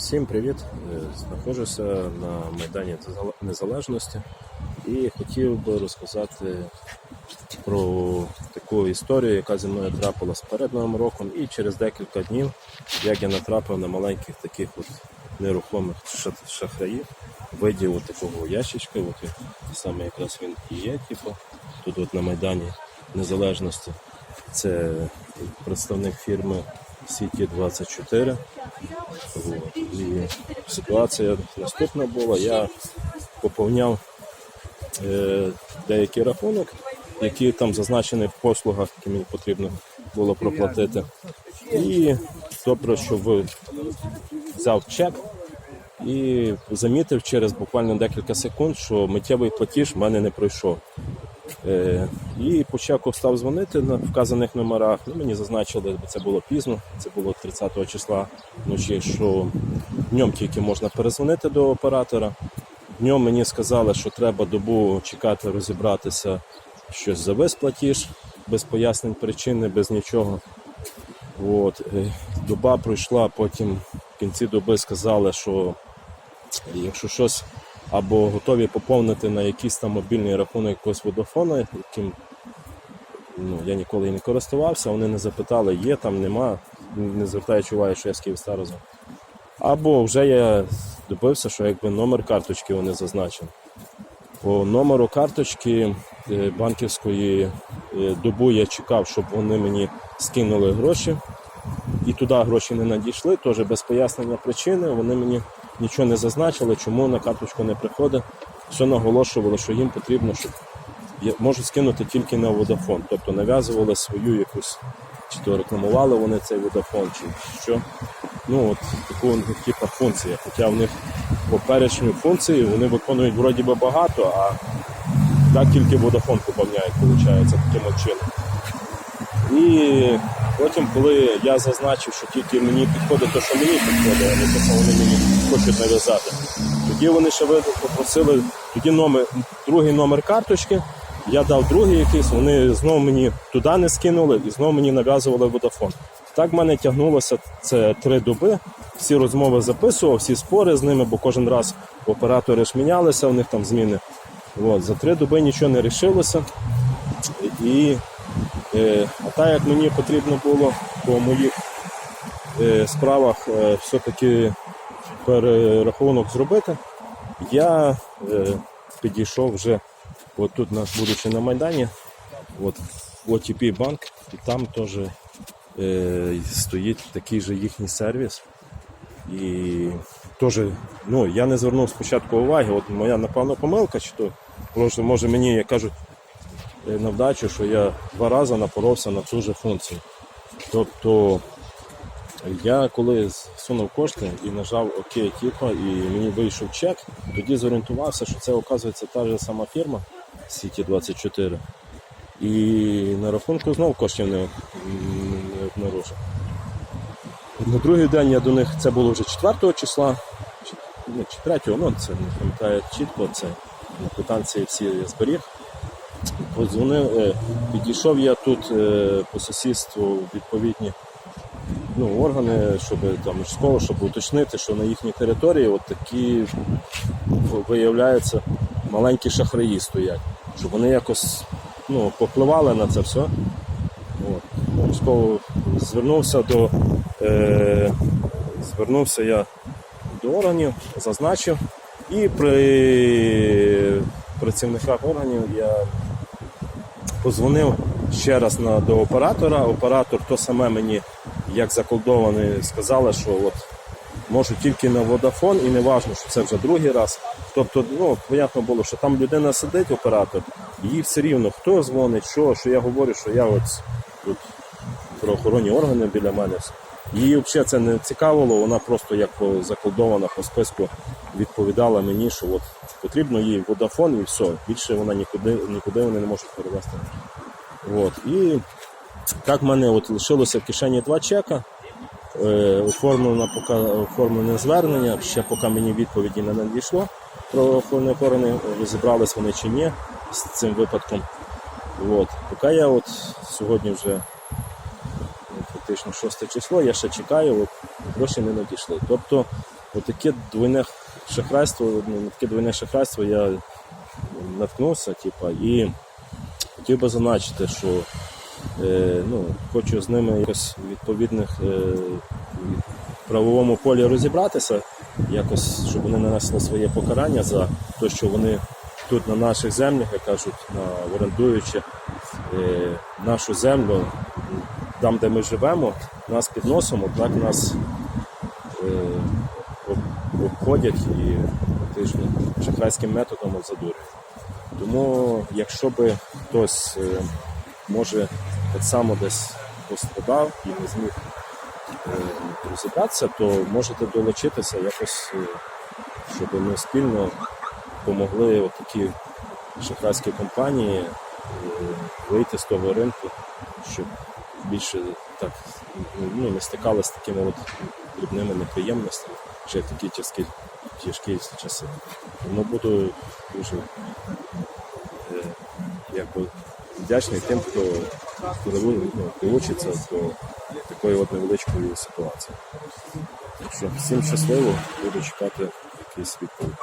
Всім привіт! Е, Знаходжуся на Майдані Незалежності і хотів би розказати про таку історію, яка зі мною трапилась перед Новим роком, і через декілька днів, як я натрапив на маленьких таких от нерухомих шахраїв, видів от такого ящичка, от саме якраз він і є, типу, тут от на Майдані Незалежності. Це представник фірми Сіті 24 От. І ситуація наступна була. Я поповняв е, деякий рахунок, який там зазначений в послугах, які мені потрібно було проплатити. І добре, що ви взяв чек і замітив через буквально декілька секунд, що миттєвий платіж в мене не пройшов. Е, і по чеку став дзвонити на вказаних номерах. Ну, мені зазначили, бо це було пізно, це було 30 числа вночі, що днем тільки можна перезвонити до оператора. Днем мені сказали, що треба добу чекати, розібратися, щось завис платіж, без пояснень причини, без нічого. От. е, Доба пройшла, потім в кінці доби сказали, що якщо щось або готові поповнити на якийсь там мобільний рахунок якогось водофону, яким ну, я ніколи не користувався, вони не запитали, є там, нема, не звертаючи уваги, що я з Київстарозу. Або вже я добився, що якби номер карточки вони зазначили. По номеру карточки е, банківської е, добу я чекав, щоб вони мені скинули гроші. І туди гроші не надійшли, теж без пояснення причини. Вони мені нічого не зазначили, чому на карточку не приходить. Все наголошували, що їм потрібно, щоб можуть скинути тільки на водафон. Тобто нав'язували свою якусь, чи то рекламували вони цей водафон, чи що. Ну от таку типу функція. Хоча в них по перечню функції вони виконують вроді би багато, а так тільки водафон поповняють, виходить, таким чином. І потім, коли я зазначив, що тільки мені підходить те, що мені підходить, а не те, що вони мені хочуть нав'язати, тоді вони ще попросили тоді номер, другий номер карточки. Я дав другий якийсь, вони знову мені туди не скинули і знову мені нав'язували водафон. Так в мене тягнулося це три доби. Всі розмови записував, всі спори з ними, бо кожен раз оператори ж мінялися, у них там зміни. От, за три доби нічого не рішилося. І А так як мені потрібно було по моїх е, справах е, все-таки перерахунок зробити, я е, підійшов вже от тут, на- будучи на Майдані, от OTP банк, і там теж е, стоїть такий же їхній сервіс. І теж, ну, я не звернув спочатку уваги, от моя напевно помилка, чи то може, мені як кажуть, е, на вдачу, що я два рази напоровся на цю же функцію. Тобто я коли сунув кошти і нажав ОК, типу, і мені вийшов чек, тоді зорієнтувався, що це оказується та ж сама фірма Сіті 24. І на рахунку знову коштів не, обнаружив. На другий день я до них, це було вже 4 числа, чи, ну, чи 3, ну це не пам'ятаю чітко, це на квитанції всі я зберіг. Подзвонив, е, підійшов я тут е, по сусідству відповідні ну, органи, щоб там школу, щоб уточнити, що на їхній території от такі в- виявляється маленькі шахраї стоять, щоб вони якось ну, попливали на це все. Обов'язково звернувся до е, звернувся я до органів, зазначив, і при працівниках органів я позвонив ще раз на, до оператора. Оператор то саме мені, як заколдований, сказали, що от можу тільки на водафон, і не важно, що це вже другий раз. Тобто, ну, понятно було, що там людина сидить, оператор, їй все рівно, хто дзвонить, що, що я говорю, що я от тут правоохоронні органи біля мене. Її взагалі це не цікавило, вона просто як заколдована по списку відповідала мені, що от потрібно їй водафон і все. Більше вона нікуди, нікуди вони не можуть перевести. От. І так в мене от лишилося в кишені два чека. Е, оформлене звернення, ще поки мені відповіді не надійшло про охоронні органи, розібрались вони чи ні з цим випадком. От. Поки я от сьогодні вже фактично 6 число, я ще чекаю, от, гроші не надійшли. Тобто отаке двойне шахрайство, ну, на таке двойне шахрайство я наткнувся, типа, і хотів би зазначити, що е, ну, хочу з ними якось відповідних е, правовому полі розібратися, якось, щоб вони нанесли своє покарання за те, що вони тут на наших землях, як кажуть, на орендуючи е, нашу землю, там, де ми живемо, нас під носом, так нас е, обходять і фактично шахрайським методом задурюють. Тому, якщо би хтось е, може так само десь пострадав і не зміг е, розібратися, то можете долучитися якось, е, щоб ми спільно допомогли такі шахрайські компанії е, вийти з того ринку, щоб більше так ну, не стикалися з такими от дрібними неприємностями ще такі тяжкі, тяжкі часи. Тому буду дуже е, якби, вдячний тим, хто ну, долучиться до такої от невеличкої ситуації. Так що всім щасливо, буду чекати якийсь відповідь.